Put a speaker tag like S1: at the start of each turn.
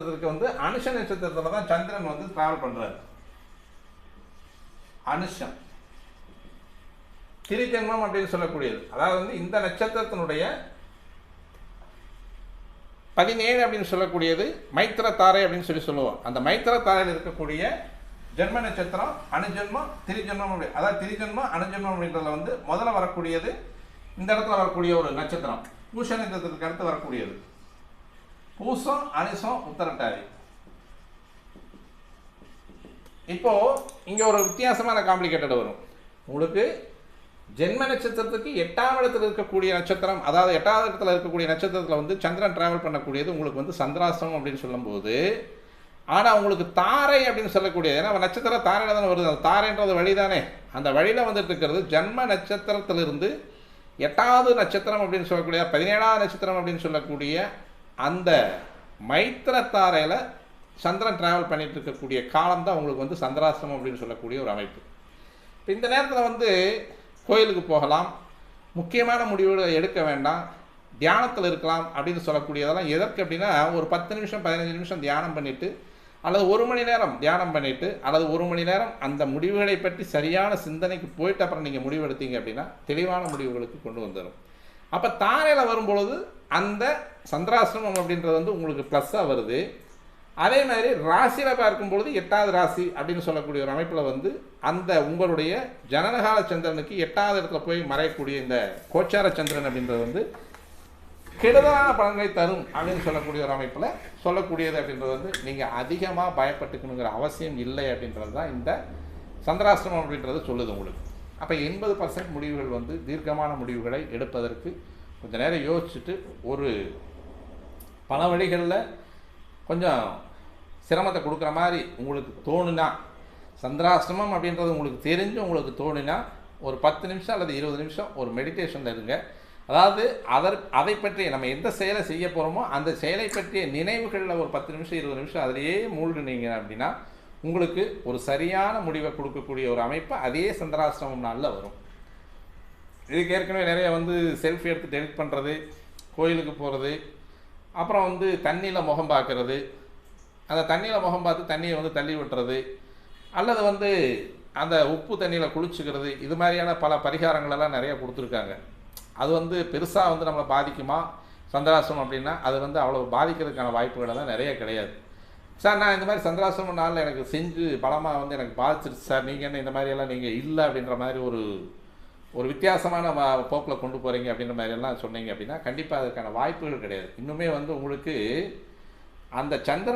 S1: நட்சத்திரத்துக்கு வந்து அனுஷ நட்சத்திரத்தில் தான் சந்திரன் வந்து டிராவல் பண்ணுறாரு அனுஷம். திரிஜென்மம் அப்படின்னு சொல்லக்கூடியது. அதாவது வந்து இந்த நட்சத்திரத்தினுடைய பதினேழு அப்படின்னு சொல்லக்கூடியது மைத்திர தாரை அப்படின்னு சொல்லி சொல்லுவோம். அந்த மைத்திர தாரையில் இருக்கக்கூடிய ஜென்ம நட்சத்திரம் அணுஜென்மம் திரிஜென்மம் அப்படி. அதாவது திரிஜென்மம் அணுஜென்மம் அப்படின்றதுல வந்து முதல்ல வரக்கூடியது இந்த இடத்துல வரக்கூடிய ஒரு நட்சத்திரம். பூஷ நட்சத்திரத்துக்கு அடுத்து வரக்கூடியது. பூசம் அனுசம் உத்தரட்டாதி. இப்போ இங்க ஒரு வித்தியாசமான காம்ப்ளிகேட்டட் வரும். உங்களுக்கு ஜென்ம நட்சத்திரத்துக்கு எட்டாம் இடத்துல இருக்கக்கூடிய நட்சத்திரம் அதாவது எட்டாவது இடத்துல இருக்கக்கூடிய நட்சத்திரத்தில் வந்து சந்திரன் டிராவல் பண்ணக்கூடியது உங்களுக்கு வந்து சந்திராசம் அப்படின்னு சொல்லும்போது ஆனால் உங்களுக்கு தாரை அப்படின்னு சொல்லக்கூடியது. ஏன்னா நட்சத்திரம் தாரையில் தானே வருது. அந்த தாரைன்றது வழி தானே அந்த வழியில் வந்துட்டு இருக்கிறது ஜன்ம நட்சத்திரத்திலிருந்து எட்டாவது நட்சத்திரம் அப்படின்னு சொல்லக்கூடிய பதினேழாவது நட்சத்திரம் அப்படின்னு சொல்லக்கூடிய அந்த மைத்திர தாரையில் சந்திரன் ட்ராவல் பண்ணிட்டு இருக்கக்கூடிய காலம் தான் உங்களுக்கு வந்து சந்திராசிரமம் அப்படின்னு சொல்லக்கூடிய ஒரு அமைப்பு. இப்போ இந்த நேரத்தில் வந்து கோயிலுக்கு போகலாம். முக்கியமான முடிவுகளை எடுக்க வேண்டாம். தியானத்தில் இருக்கலாம் அப்படின்னு சொல்லக்கூடியதெல்லாம் எதற்கு அப்படின்னா ஒரு பத்து நிமிஷம் பதினஞ்சு நிமிஷம் தியானம் பண்ணிவிட்டு அல்லது ஒரு மணி நேரம் தியானம் பண்ணிவிட்டு அல்லது ஒரு மணி நேரம் அந்த முடிவுகளை பற்றி சரியான சிந்தனைக்கு போயிட்டு அப்புறம் நீங்கள் முடிவெடுத்தீங்க அப்படின்னா தெளிவான முடிவுகளுக்கு கொண்டு வந்துடும் அப்போ தாரையில் வரும்பொழுது அந்த சந்திராசிரமம் அப்படின்றது வந்து உங்களுக்கு ப்ளஸ்ஸாக வருது. அதே மாதிரி ராசியில் பார்க்கும்பொழுது எட்டாவது ராசி அப்படின்னு சொல்லக்கூடிய ஒரு அமைப்பில் வந்து அந்த உங்களுடைய ஜனனகால சந்திரனுக்கு எட்டாவது இடத்துல போய் மறையக்கூடிய இந்த கோச்சார சந்திரன் அப்படின்றது வந்து கெடுதலான பலன்களை தரும் அப்படின்னு சொல்லக்கூடிய ஒரு அமைப்பில் சொல்லக்கூடியது அப்படின்றது வந்து நீங்கள் அதிகமாக பயப்பட்டுக்கணுங்கிற அவசியம் இல்லை அப்படின்றது தான் இந்த சந்திராசிரமம் அப்படின்றது சொல்லுது உங்களுக்கு. அப்போ எண்பது பர்சன்ட் முடிவுகள் வந்து தீர்க்கமான முடிவுகளை எடுப்பதற்கு கொஞ்ச நேரம் யோசிச்சுட்டு ஒரு பல வழிகளில் கொஞ்சம் சிரமத்தை கொடுக்குற மாதிரி உங்களுக்கு தோணுனா சந்திராசிரமம் அப்படின்றது உங்களுக்கு தெரிஞ்சு உங்களுக்கு தோணுனா ஒரு பத்து நிமிஷம் அல்லது இருபது நிமிஷம் ஒரு மெடிடேஷனில் இருங்க. அதாவது அதர் அதை பற்றி நம்ம எந்த செயலை செய்ய போகிறோமோ அந்த செயலை பற்றிய நினைவுகளில் ஒரு பத்து நிமிஷம் இருபது நிமிஷம் அதிலேயே மூழ்கினீங்க அப்படின்னா உங்களுக்கு ஒரு சரியான முடிவை கொடுக்கக்கூடிய ஒரு அமைப்பு அதே சந்திராசிரமம் நாளில் வரும். இதுக்கு ஏற்கனவே நிறைய வந்து செல்ஃபி எடுத்து டெலிட் பண்ணுறது கோயிலுக்கு போகிறது அப்புறம் வந்து தண்ணியில் முகம் பார்க்கறது அந்த தண்ணியில் முகம் பார்த்து தண்ணியை வந்து தள்ளி விட்டுறது அல்லது வந்து அந்த உப்பு தண்ணியில் குளிச்சுக்கிறது இது மாதிரியான பல பரிகாரங்களெல்லாம் நிறைய கொடுத்துருக்காங்க. அது வந்து பெருசாக வந்து நம்மளை பாதிக்குமா? சந்திராசிரமம் அப்படின்னா அது வந்து அவ்வளோ பாதிக்கிறதுக்கான வாய்ப்புகள் எல்லாம் நிறைய கிடையாது. சார் நான் இந்த மாதிரி சந்திராசிரமம் நாளில் எனக்கு செஞ்சு படமாக வந்து எனக்கு பாதிச்சிருச்சு சார். நீங்கள் என்ன இந்த மாதிரியெல்லாம் நீங்கள் இல்லை அப்படின்ற மாதிரி ஒரு ஒரு வித்தியாசமான போக்கில் கொண்டு போகிறீங்க அப்படின்ற மாதிரியெல்லாம் சொன்னீங்க அப்படின்னா கண்டிப்பாக அதுக்கான வாய்ப்புகள் கிடையாது. இன்னுமே வந்து உங்களுக்கு அந்த சந்திர